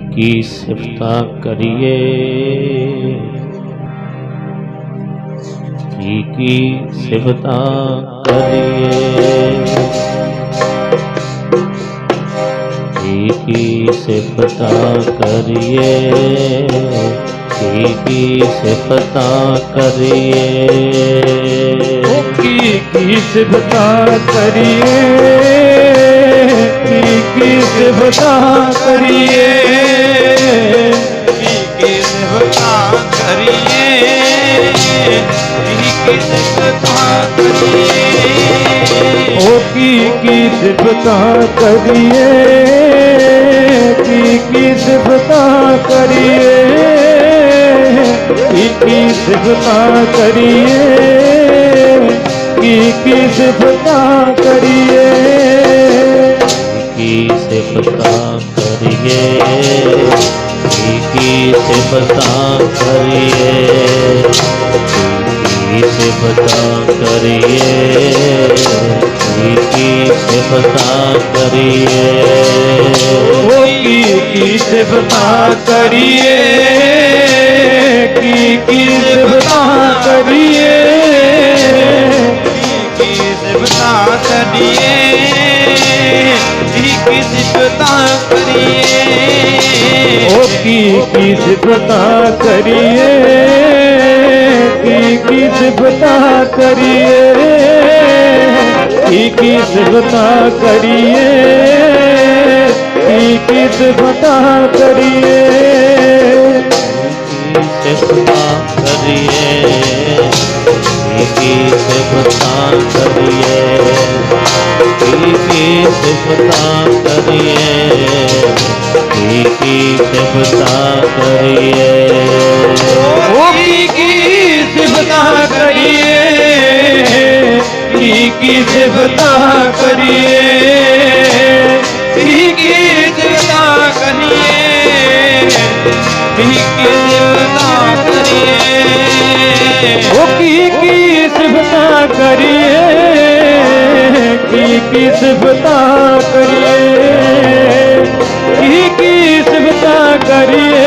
की सिफता करिए। की सिफता करिए। की सिफता करिए। की सिफता करिए। की की सिफता करिए। की सेवता करिए। की सेवता करिए। ओ की की करिए। की करिए। की करिए। की करिए। पता करिए से बता करिए से बता करिए। से बता करिए से बता करिए करिए से बता करिए। जी की सिफता करिए। ओ की सिफता करिए की की सिफता करिए की की सिफता करिए की की सिफता करिए। सिफता करिए की की सिफता करिए। करिए की जपता करिए की सिफता करिए की सिफता करिए करिए की सिफता करिए। की सिफता करिए। की सिफता करिए।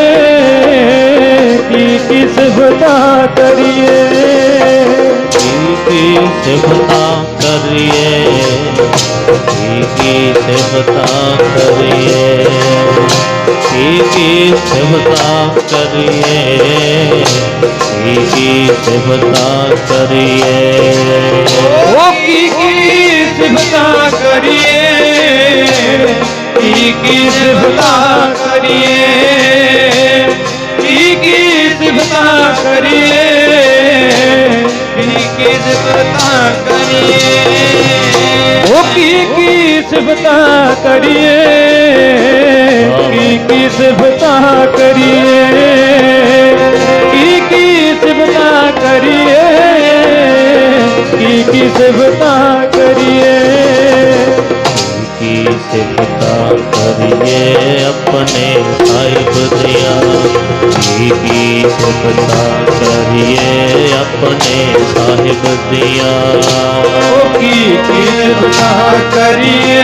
की सिफता करिए। की सिफता करिए। की सिफता करिए। की सिफता करिए। की सिफता करिए। की की सिफता करिए? की करिए? की करिए? की करिए? ओ, की सिफता करिए? की सिफता करिए? की सिफता करिए? की की सिफता करिए अपने साहिब दिया की सिफता करिए अपने साहिब दिया की सिफता करिए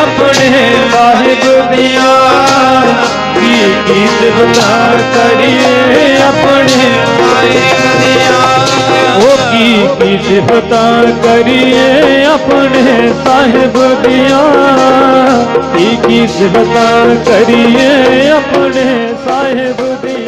अपने साहिब दिया की सिफता करिए सिफता करिए अपने साहेब दिया। की सिफता करिए अपने साहेब दिया।